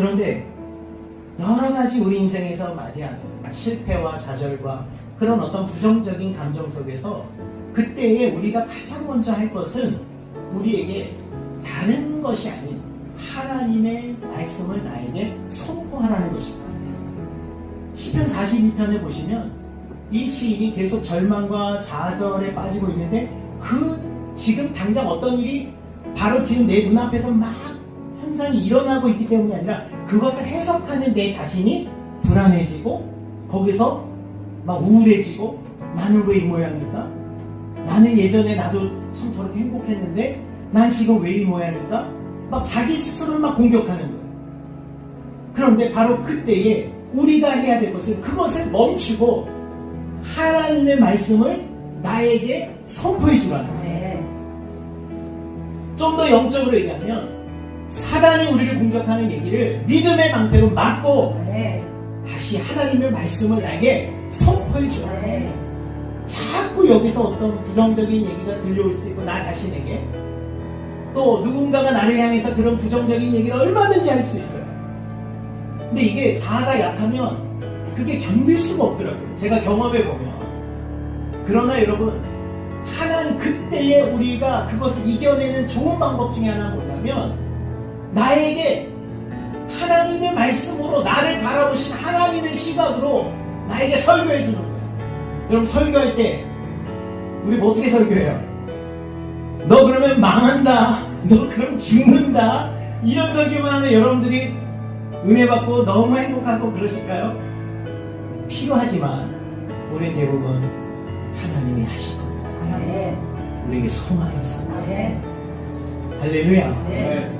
그런데 여러 가지 우리 인생에서 맞이하는 실패와 좌절과 그런 어떤 부정적인 감정 속에서 그때에 우리가 가장 먼저 할 것은 우리에게 다른 것이 아닌 하나님의 말씀을 나에게 선포하라는 것입니다. 시편 42편에 보시면 이 시인이 계속 절망과 좌절에 빠지고 있는데 그 지금 당장 어떤 일이 바로 지금 내 눈앞에서 막 현상이 일어나고 있기 때문이 아니라 그것을 해석하는 내 자신이 불안해지고 거기서 막 우울해지고 나는 왜 이 모양일까? 나는 예전에 나도 참 저렇게 행복했는데 난 지금 왜 이 모양일까? 막 자기 스스로를 막 공격하는 거예요. 그런데 바로 그때에 우리가 해야 될 것은 그것을 멈추고 하나님의 말씀을 나에게 선포해 주라는 거예요. 네. 좀더 영적으로 얘기하면 사단이 우리를 공격하는 얘기를 믿음의 방패로 막고 네. 다시 하나님의 말씀을 나에게 선포해 주라. 네. 자꾸 여기서 어떤 부정적인 얘기가 들려올 수도 있고 나 자신에게 또 누군가가 나를 향해서 그런 부정적인 얘기를 얼마든지 할 수 있어요. 근데 이게 자아가 약하면 그게 견딜 수가 없더라고요. 제가 경험해 보면. 그러나 여러분 하나님 그때에 우리가 그것을 이겨내는 좋은 방법 중에 하나는 뭐냐면 나에게 하나님의 말씀으로 나를 바라보신 하나님의 시각으로 나에게 설교해 주는 거예요. 여러분 설교할 때 우리 뭐 어떻게 설교해요? 너 그러면 망한다. 너 그럼 죽는다. 이런 설교만 하면 여러분들이 은혜 받고 너무 행복하고 그러실까요? 필요하지만 우리 대부분 하나님이 하실 겁니다. 네. 우리에게 소망이 있습니다. 네. 할렐루야. 네.